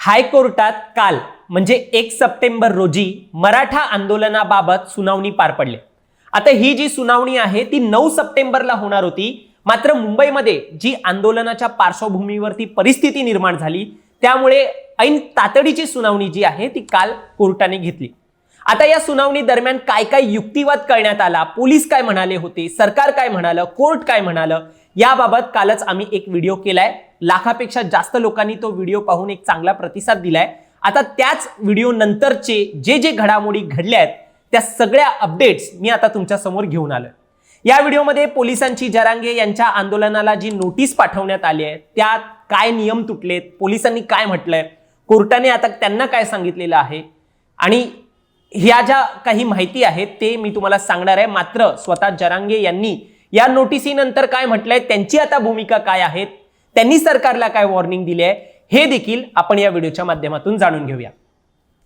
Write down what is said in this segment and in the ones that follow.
हायकोर्टात काल म्हणजे एक सप्टेंबर रोजी मराठा आंदोलनाबाबत सुनावणी पार पडली. आता ही जी सुनावणी आहे ती नऊ सप्टेंबरला होणार होती. मात्र मुंबईमध्ये जी आंदोलनाच्या पार्श्वभूमीवरती परिस्थिती निर्माण झाली त्यामुळे ऐन तातडीची सुनावणी जी आहे ती काल कोर्टाने घेतली. आता या सुनावणी दरम्यान काय काय युक्तिवाद करण्यात आला पोलीस काय म्हणाले होते सरकार काय म्हणालं कोर्ट काय म्हणालं याबाबत कालच आम्ही एक व्हिडिओ केलाय. लाखापेक्षा जास्त लोकांनी तो व्हिडिओ पाहून एक चांगला प्रतिसाद दिलाय. आता त्याच व्हिडिओ नंतरचे जे जे घडामोडी घडल्या आहेत त्या सगळ्या अपडेट्स मी आता तुमच्यासमोर घेऊन आलोय. या व्हिडिओमध्ये पोलिसांची जरांगे यांच्या आंदोलनाला जी नोटीस पाठवण्यात आली आहे त्यात काय नियम तुटलेत पोलिसांनी काय म्हटलंय कोर्टाने आता त्यांना काय सांगितलेलं आहे आणि ह्या ज्या काही माहिती आहेत ते मी तुम्हाला सांगणार आहे. मात्र स्वतः जरांगे यांनी या नोटिसीनंतर काय म्हटलंय? त्यांची आता भूमिका काय आहेत? त्यांनी सरकारला काय वॉर्निंग दिली आहे? हे देखील आपण या व्हिडिओच्या माध्यमातून जाणून घेऊया.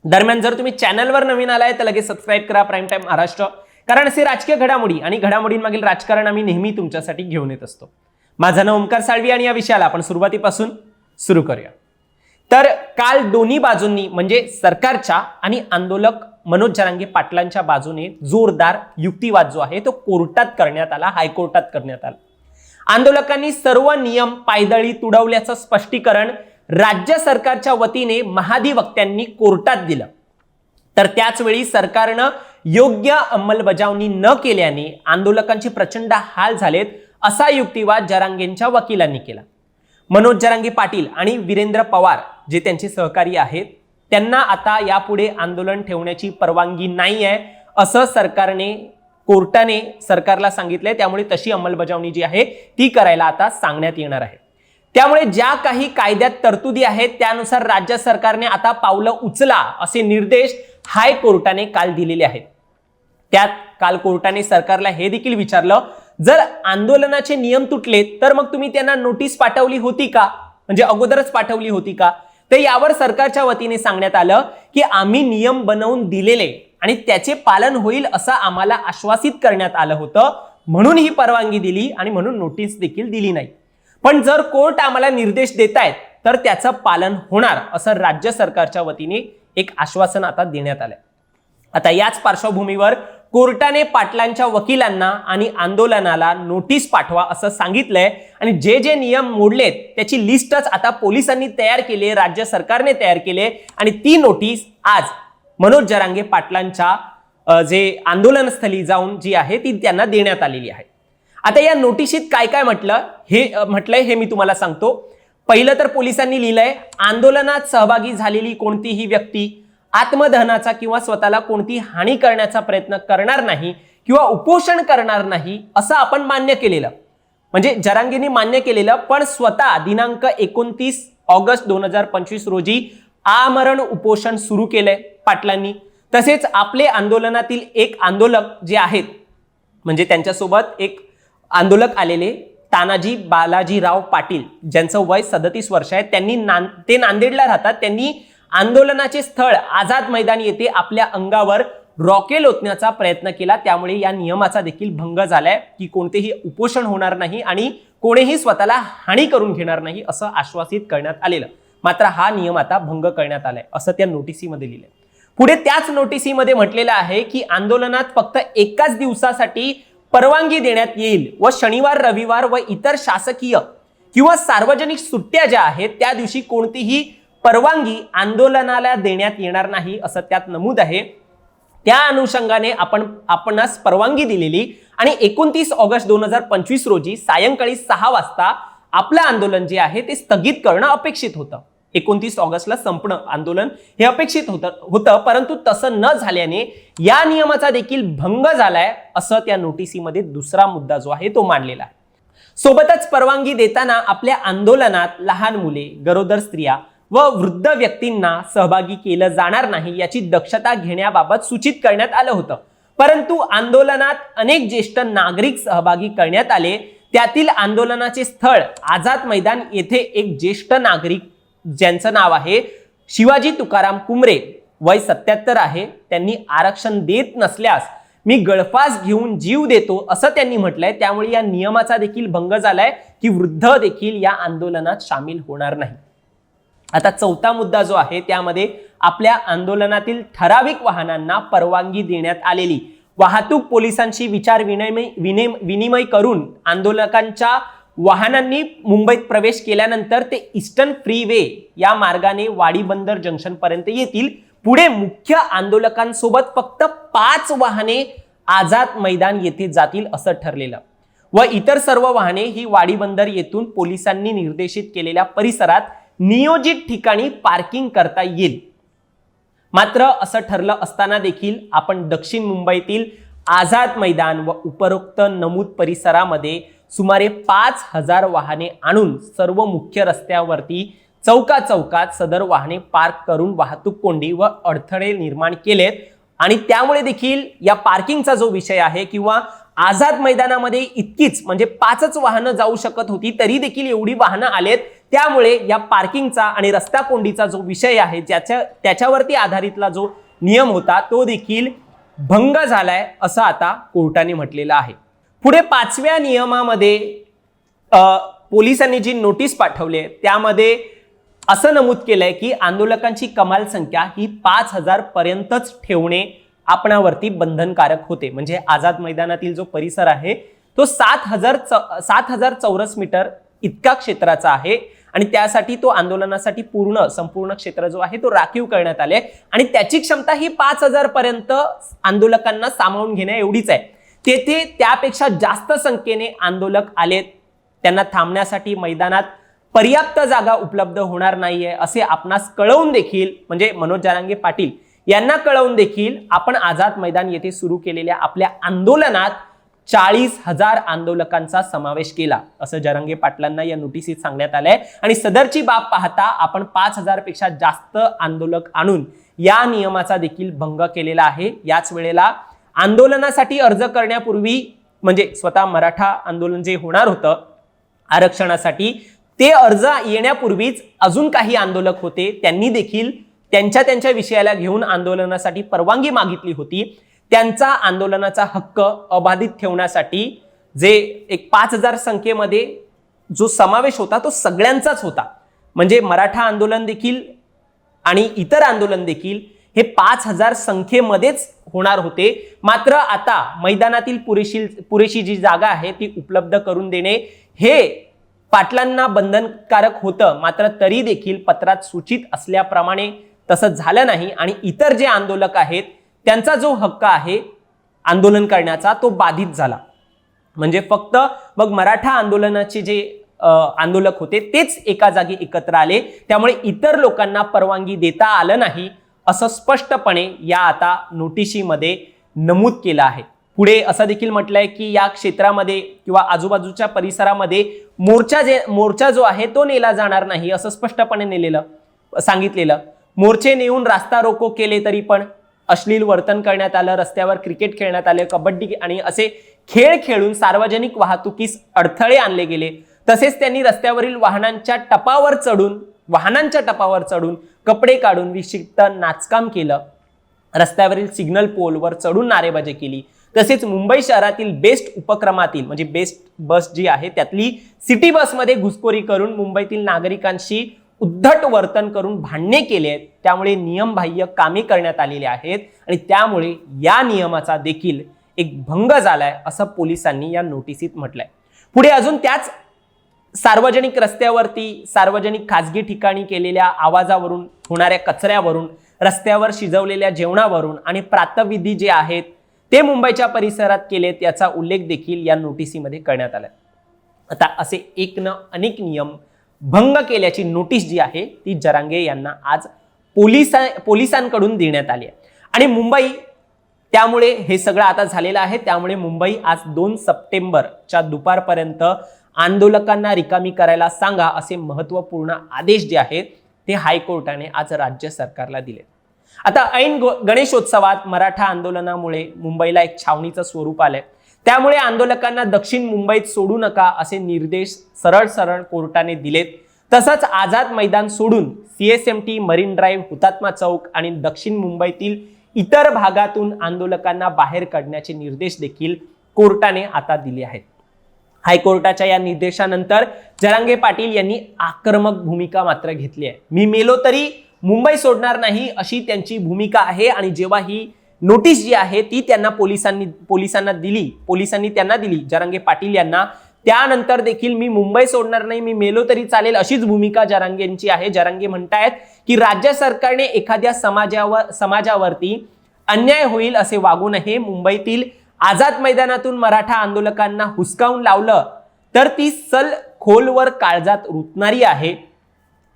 दरम्यान जर तुम्ही चॅनलवर नवीन आलाय तर लगेच सबस्क्राईब करा प्राईम टाइम महाराष्ट्र. कारण असे राजकीय घडामोडी आणि घडामोडींमागील राजकारण आम्ही नेहमी तुमच्यासाठी घेऊन येत असतो. माझं नाव ओमकार साळवी आणि या विषयाला आपण सुरुवातीपासून सुरू करूया. तर काल दोन्ही बाजूंनी म्हणजे सरकारच्या आणि आंदोलक मनोज जरांगे पाटलांच्या बाजूने जोरदार युक्तिवाद जो आहे तो कोर्टात करण्यात आला हायकोर्टात करण्यात आला. आंदोलकांनी सर्व नियम पायदळी तुडवल्याचं स्पष्टीकरण राज्य सरकारच्या वतीने महाधिवक्त्यांनी कोर्टात दिलं. तर त्याचवेळी सरकारनं योग्य अंमलबजावणी न केल्याने आंदोलकांचे प्रचंड हाल झालेत असा युक्तिवाद जरांगेंच्या वकिलांनी केला. मनोज जरांगे पाटील आणि वीरेंद्र पवार जे त्यांचे सहकारी आहेत त्यांना आता यापुढे आंदोलन ठेवण्याची परवानगी नाही आहे असं सरकारने कोर्टाने सरकारला सांगितलंय. त्यामुळे तशी अंमलबजावणी जी आहे ती करायला आता सांगण्यात येणार आहे. त्यामुळे ज्या काही कायद्यात तरतुदी आहेत त्यानुसार राज्य सरकारने आता पावलं उचला असे निर्देश हायकोर्टाने काल दिलेले आहेत. त्यात काल कोर्टाने सरकारला हे देखील विचारलं जर आंदोलनाचे नियम तुटले तर मग तुम्ही त्यांना नोटीस पाठवली होती का? म्हणजे अगोदरच पाठवली होती का? तर यावर सरकारच्या वतीने सांगण्यात आलं की आम्ही नियम बनवून दिलेले आणि त्याचे पालन होईल असं आम्हाला आश्वासित करण्यात आलं होतं. म्हणून ही परवानगी दिली आणि म्हणून नोटीस देखील दिली नाही. पण जर कोर्ट आम्हाला निर्देश देत आहेत तर त्याचं पालन होणार असं राज्य सरकारच्या वतीने एक आश्वासन आता देण्यात आलंय. आता याच पार्श्वभूमीवर कोर्टाने पाटलांच्या वकिलांना आणि आंदोलनाला नोटीस पाठवा असं सांगितलंय. आणि जे जे नियम मोडलेत त्याची लिस्टच आता पोलिसांनी तयार केली आहे, राज्य सरकारने तयार केले आणि ती नोटीस आज मनोज जरांगे पाटलांच्या जे आंदोलनस्थळी जाऊन जी आहे ती त्यांना देण्यात आलेली आहे. आता या नोटिशीत काय काय म्हटलं? हे म्हटलंय हे मी तुम्हाला सांगतो. पहिलं तर पोलिसांनी लिहिलंय आंदोलनात सहभागी झालेली कोणतीही व्यक्ती आत्मदहनाचा किंवा स्वतःला कोणती हानी करण्याचा प्रयत्न करणार नाही किंवा उपोषण करणार नाही असं आपण मान्य केलेलं. म्हणजे जरांगींनी मान्य केलेलं पण स्वतः दिनांक एकोणतीस ऑगस्ट दोन हजार पंचवीस रोजी आमरण उपोषण सुरू केलंय पाटलांनी. तसेच आपले आंदोलनातील एक आंदोलक जे आहेत म्हणजे त्यांच्यासोबत एक आंदोलक आलेले तानाजी बालाजीराव पाटील ज्यांचं वय सदतीस वर्ष आहे त्यांनी नां ते नांदेडला राहतात त्यांनी आंदोलनाचे स्थळ आझाद मैदान येथे आपल्या अंगावर रॉकेल ओतण्याचा प्रयत्न केला. त्यामुळे या नियमाचा देखील भंग झालाय की कोणतेही उपोषण होणार नाही आणि कोणीही स्वतःला हानी करून घेणार नाही असं आश्वासित करण्यात आलेलं. मात्र हा नियम आता भंग करण्यात आलाय असं त्या नोटिसीमध्ये लिहिलंय. पुढे त्याच नोटिसीमध्ये म्हटलेलं आहे की आंदोलनात फक्त एकाच दिवसासाठी परवानगी देण्यात येईल व शनिवार रविवार व इतर शासकीय किंवा सार्वजनिक सुट्ट्या ज्या आहेत त्या दिवशी कोणतीही परवानगी आंदोलनाला देण्यात येणार नाही असं त्यात नमूद आहे. त्या अनुषंगाने आपण आपणास परवानगी दिलेली आणि एकोणतीस ऑगस्ट दोन हजार पंचवीस रोजी सायंकाळी सहा वाजता आपलं आंदोलन जे आहे ते स्थगित करणं अपेक्षित होतं. एकोणतीस ऑगस्टला संपणं आंदोलन हे अपेक्षित होतं होतं परंतु तसं न झाल्याने या नियमाचा देखील भंग झालाय असं त्या नोटिसीमध्ये दुसरा मुद्दा जो आहे तो मांडलेला आहे. सोबतच परवानगी देताना आपल्या आंदोलनात लहान मुले गरोदर स्त्रिया व वृद्ध व्यक्तींना सहभागी केलं जाणार नाही याची दक्षता घेण्याबाबत सूचित करण्यात आलं होतं. परंतु आंदोलनात अनेक ज्येष्ठ नागरिक सहभागी करण्यात आले. त्यातील आंदोलनाचे स्थळ आझाद मैदान येथे एक ज्येष्ठ नागरिक ज्यांचं नाव आहे शिवाजी तुकाराम कुमरे वय सत्याहत्तर आहे. त्यांनी आरक्षण देत नसल्यास मी गळफास घेऊन जीव देतो असं त्यांनी म्हटलंय. त्यामुळे या नियमाचा देखील भंग झालाय की वृद्ध देखील या आंदोलनात सामील होणार नाही. आता चौथा मुद्दा जो आहे त्यामध्ये आपल्या आंदोलनातील ठराविक वाहनांना परवानगी देण्यात आलेली. वाहतूक पोलिसांशी विचार विनिमय विनिमय विनिमय करून आंदोलकांच्या वाहनांनी मुंबईत प्रवेश केल्यानंतर ते ईस्टर्न फ्रीवे या मार्गाने वाडी बंदर जंक्शन पर्यंत येतील. पुढे मुख्य आंदोलकांसोबत फक्त पाच वाहने आझाद मैदान येथे जातील असं ठरलेलं. व इतर सर्व वाहने ही वाडी बंदर येथून पोलिसांनी निर्देशित केलेल्या परिसरात नियोजित ठिकाणी पार्किंग करता येईल. मात्र असं ठरलं असताना देखील आपण दक्षिण मुंबईतील आझाद मैदान व उपरोक्त नमूद परिसरामध्ये सुमारे पाच हजार वाहने आणून सर्व मुख्य रस्त्यावरती चौका चौकात सदर वाहने पार्क करून वाहतूक कोंडी व अडथळे निर्माण केलेत. आणि त्यामुळे देखील या पार्किंगचा जो विषय आहे किंवा आझाद मैदानामध्ये इतकीच म्हणजे पाचच वाहनं जाऊ शकत होती तरी देखील एवढी वाहनं आलेत. त्यामुळे या पार्किंगचा आणि रस्ता कोंडीचा जो विषय आहे ज्याच्या त्याच्यावरती आधारितला जो नियम होता तो देखील भंग झालाय असं आता कोर्टाने म्हटलेलं आहे. पुढे पाचव्या नियमामध्ये पोलिसांनी जी नोटीस पाठवली आहे त्यामध्ये असं नमूद केलंय की आंदोलकांची कमाल संख्या ही पाच हजार पर्यंतच ठेवणे आपणावरती बंधनकारक होते. म्हणजे आझाद मैदानातील जो परिसर आहे तो सात हजार च सात हजार चौरस मीटर इतका क्षेत्राचा आहे. आणि त्यासाठी तो आंदोलनासाठी पूर्ण संपूर्ण क्षेत्र जो आहे तो राखीव करण्यात आले. आणि त्याची क्षमता ही पाच हजार पर्यंत आंदोलकांना सामावून घेण्या एवढीच आहे. तेथे त्यापेक्षा जास्त संख्येने आंदोलक आलेत. त्यांना थांबण्यासाठी मैदानात पर्याप्त जागा उपलब्ध होणार नाहीये असे आपणास कळवून देखील म्हणजे मनोज जारांगे पाटील यांना कळवून देखील आपण आझाद मैदान येथे सुरू केलेल्या आपल्या आंदोलनात चाळीस हजार आंदोलकांचा समावेश केला असं जरांगे पाटलांना या नोटिसीत सांगण्यात आलंय. आणि सदरची बाब पाहता आपण पाच हजारपेक्षा जास्त आंदोलक आणून या नियमाचा देखील भंग केलेला आहे. याच वेळेला आंदोलनासाठी अर्ज करण्यापूर्वी म्हणजे स्वतः मराठा आंदोलन जे होणार होतं आरक्षणासाठी ते अर्ज येण्यापूर्वीच अजून काही आंदोलक होते. त्यांनी देखील त्यांच्या त्यांच्या विषयाला घेऊन आंदोलनासाठी परवानगी मागितली होती. त्यांचा आंदोलनाचा हक्क अबाधित ठेवण्यासाठी जे एक पाच हजार संख्येमध्ये जो समावेश होता तो सगळ्यांचाच होता. म्हणजे मराठा आंदोलन देखील आणि इतर आंदोलन देखील हे पाच हजार संख्येमध्येच होणार होते. मात्र आता मैदानातील पुरेशी पुरेशी जी जागा आहे ती उपलब्ध करून देणे हे पाटलांना बंधनकारक होतं. मात्र तरी देखील पत्रात सूचित असल्याप्रमाणे तसं झालं नाही आणि इतर जे आंदोलक आहेत त्यांचा जो हक्क आहे आंदोलन करण्याचा तो बाधित झाला. म्हणजे फक्त मग मराठा आंदोलनाचे जे आंदोलक होते तेच एका जागी एकत्र आले. त्यामुळे इतर लोकांना परवानगी देता आलं नाही असं स्पष्टपणे या आता नोटिशीमध्ये नमूद केलं आहे. पुढे असं देखील म्हटलंय की या क्षेत्रामध्ये किंवा आजूबाजूच्या परिसरामध्ये मोर्चा जे मोर्चा जो आहे तो नेला जाणार नाही असं स्पष्टपणे नेलेलं सांगितलेलं. मोर्चे नेऊन रास्ता रोको केले तरी पण अश्लील वर्तन करण्यात आलं रस्त्यावर क्रिकेट खेळण्यात आले कबड्डी आणि असे खेळ खेळून सार्वजनिक वाहतुकीस अडथळे आणले गेले. तसेच त्यांनी रस्त्यावरील वाहनांच्या टपावर चढून वाहनांच्या टपावर चढून कपडे काढून विशिष्ट नाचकाम केलं. रस्त्यावरील सिग्नल पोलवर चढून नारेबाजी केली. तसेच मुंबई शहरातील बेस्ट उपक्रमातील म्हणजे बेस्ट बस जी आहे त्यातली सिटी बसमध्ये घुसखोरी करून मुंबईतील नागरिकांशी उद्धट वर्तन करून भांडणे केले आहेत त्यामुळे नियमबाह्य कामे करण्यात आलेली आहेत आणि त्यामुळे या नियमाचा देखील एक भंग झालाय असं पोलिसांनी या नोटिसीत म्हटलंय. पुढे अजून त्याच सार्वजनिक रस्त्यावरती सार्वजनिक खाजगी ठिकाणी केलेल्या आवाजावरून होणाऱ्या कचऱ्यावरून रस्त्यावर शिजवलेल्या जेवणावरून आणि प्रातविधी जे आहेत ते मुंबईच्या परिसरात केलेत याचा उल्लेख देखील या नोटिसीमध्ये करण्यात आलाय. आता असे एक न अनेक नियम भंग केल्याची नोटीस जी आहे ती जरांगे यांना आज पोलिसा पोलिसांकडून देण्यात आली आहे. आणि मुंबई त्यामुळे हे सगळं आता झालेलं आहे. त्यामुळे मुंबई आज दोन सप्टेंबरच्या दुपारपर्यंत आंदोलकांना रिकामी करायला सांगा असे महत्त्वपूर्ण आदेश जे आहेत ते हायकोर्टाने आज राज्य सरकारला दिले आता ऐन गणेशोत्सवात मराठा आंदोलनामुळे मुंबईला एक छावणीचं स्वरूप आलंय. त्यामुळे आंदोलकांना दक्षिण मुंबईत सोडू नका असे निर्देश सरळ सरळ कोर्टाने दिलेत. तसंच आझाद मैदान सोडून CSMT marine drive Hutatma Chowk आणि दक्षिण मुंबईतील इतर भागातून आंदोलकांना बाहेर काढण्याचे निर्देश देखील कोर्टाने आता दिले आहेत. हायकोर्टाच्या या निर्देशानंतर जरांगे पाटील यांनी आक्रमक भूमिका मात्र घेतली आहे. मी मेलो तरी मुंबई सोडणार नाही अशी त्यांची भूमिका आहे आणि जेव्हा ही नोटीस जी आहे ती त्यांना पोलिसांनी पोलिसांना दिली. पोलिसांनी त्यांना दिली. जरांगे पाटील यांना. त्यानंतर देखील मी मुंबई सोडणार नाही मी मेलो तरी चालेल अशीच भूमिका जरांगेंची आहे. जरांगे म्हणतायत की राज्य सरकारने एखाद्या समाजावर समाजावरती अन्याय होईल असे वागू नये. मुंबईतील आझाद मैदानातून मराठा आंदोलकांना हुसकावून लावलं तर ती सल खोलवर काळजात रुतणारी आहे.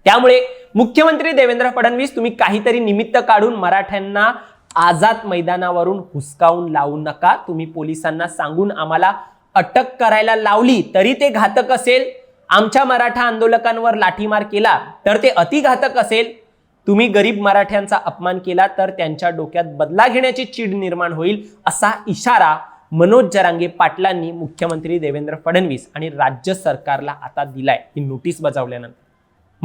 त्यामुळे मुख्यमंत्री देवेंद्र फडणवीस तुम्ही काहीतरी निमित्त काढून मराठ्यांना आझाद मैदानावरून हुसकावून लावू नका. तुम्ही पोलिसांना सांगून आम्हाला अटक करायला लावली तरी ते घातक असेल. आमच्या मराठा आंदोलकांवर लाठीमार केला तर ते अतिघातक असेल. तुम्ही गरीब मराठ्यांचा अपमान केला तर त्यांच्या डोक्यात बदला घेण्याची चीड निर्माण होईल असा इशारा मनोज जरांगे पाटलांनी मुख्यमंत्री देवेंद्र फडणवीस आणि राज्य सरकारला आता दिलाय. ही नोटीस बजावल्यानंतर.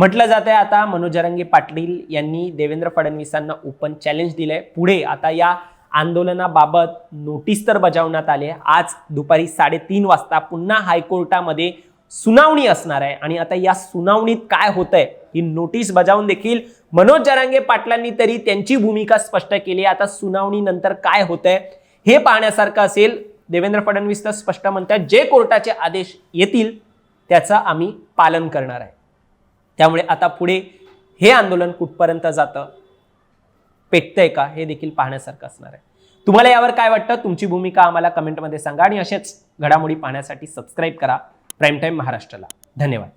म्हटलं जात आहे आता मनोज जरांगे पाटील यांनी देवेंद्र फडणवीसांना ओपन चॅलेंज दिलंय. पुढे आता या आंदोलनाबाबत नोटीस तर बजावण्यात आली आहे. आज दुपारी साडेतीन वाजता पुन्हा हायकोर्टामध्ये सुनावणी असणार आहे. आणि आता या सुनावणीत काय होतंय ही नोटीस बजावून देखील मनोज जरांगे पाटलांनी तरी त्यांची भूमिका स्पष्ट केली आहे. आता सुनावणी नंतर काय आहे हे पाहण्यासारखं असेल. देवेंद्र फडणवीस तर स्पष्ट म्हणतात जे कोर्टाचे आदेश येतील त्याचं आम्ही पालन करणार आहे. त्यामुळे आता पुढे हे आंदोलन कुठपर्यंत जातं पेटतंय का हे देखील पाहण्यासारखं असणार आहे. तुम्हाला यावर काय वाटतं? तुमची भूमिका आम्हाला कमेंटमध्ये सांगा आणि असेच घडामोडी पाहण्यासाठी सबस्क्राईब करा. प्राईम टाईम महाराष्ट्राला. धन्यवाद.